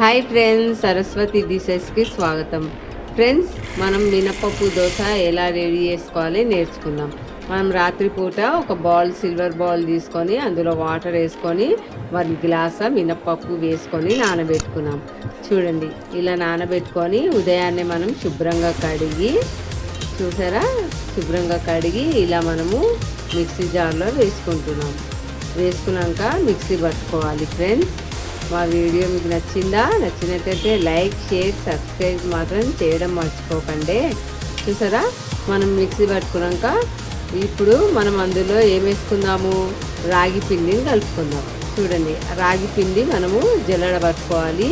Hi friends Saraswati డిషెస్కి స్వాగతం. Friends మనం మినపప్పు దోశ ఎలా రెడీ చేసుకోవాలి నేర్చుకుందాం. మనం రాత్రిపూట ఒక బౌల్ సిల్వర్ బౌల్ తీసుకొని అందులో వాటర్ వేసుకొని వన్ గ్లాస మినపప్పు వేసుకొని నానబెట్టుకున్నాం. చూడండి ఇలా నానబెట్టుకొని ఉదయాన్నే మనం శుభ్రంగా కడిగి చూసారా? శుభ్రంగా కడిగి ఇలా మనము మిక్సీ జార్లో వేసుకుంటున్నాం. వేసుకున్నాక మిక్సీ పట్టుకోవాలి ఫ్రెండ్స్. మా వీడియో మీకు నచ్చిందా? నచ్చినట్టయితే లైక్ షేర్ సబ్స్క్రైబ్ మాత్రం చేయడం మర్చిపోకండి. చూసారా? మనం మిక్సీ పట్టుకున్నాక ఇప్పుడు మనం అందులో ఏం వేసుకుందాము? రాగి పిండిని కలుపుకుందాం. చూడండి రాగి పిండి మనము జల్లడ పట్టుకోవాలి.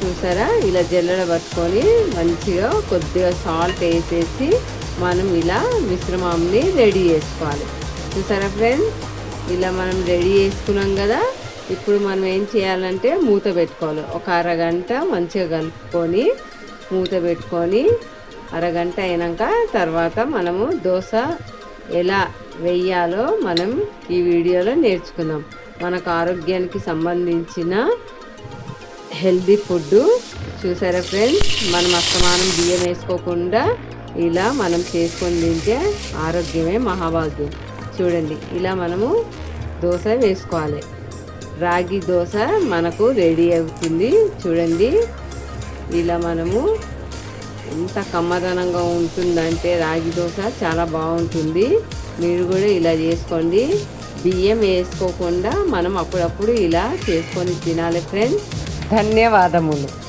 చూసారా? ఇలా జల్లడ పట్టుకొని మంచిగా కొద్దిగా సాల్ట్ వేసేసి మనం ఇలా మిశ్రమాన్ని రెడీ చేసుకోవాలి. చూసారా ఫ్రెండ్స్? ఇలా మనం రెడీ చేసుకున్నాం కదా? ఇప్పుడు మనం ఏం చేయాలంటే మూత పెట్టుకోవాలి. ఒక అరగంట మంచిగా కలుపుకొని మూత పెట్టుకొని అరగంట అయినాక తర్వాత మనము దోశ ఎలా వెయ్యాలో మనం ఈ వీడియోలో నేర్చుకుందాం. మనకు ఆరోగ్యానికి సంబంధించిన హెల్దీ ఫుడ్ చూసారా ఫ్రెండ్స్? మనం అస్తమానం బియ్యం వేసుకోకుండా ఇలా మనం చేసుకొని తింటే ఆరోగ్యమే మహాభాగ్యం. చూడండి ఇలా మనము దోశ వేసుకోవాలి. రాగి దోశ మనకు రెడీ అవుతుంది. చూడండి. ఇలా మనము ఎంత కమ్మదనంగా ఉంటుందంటే రాగి దోశ చాలా బాగుంటుంది. మీరు కూడా ఇలా చేసుకోండి. బియ్యం వేసుకోకుండా మనం అప్పుడప్పుడు ఇలా చేసుకొని తినాలి ఫ్రెండ్స్ ధన్యవాదములు.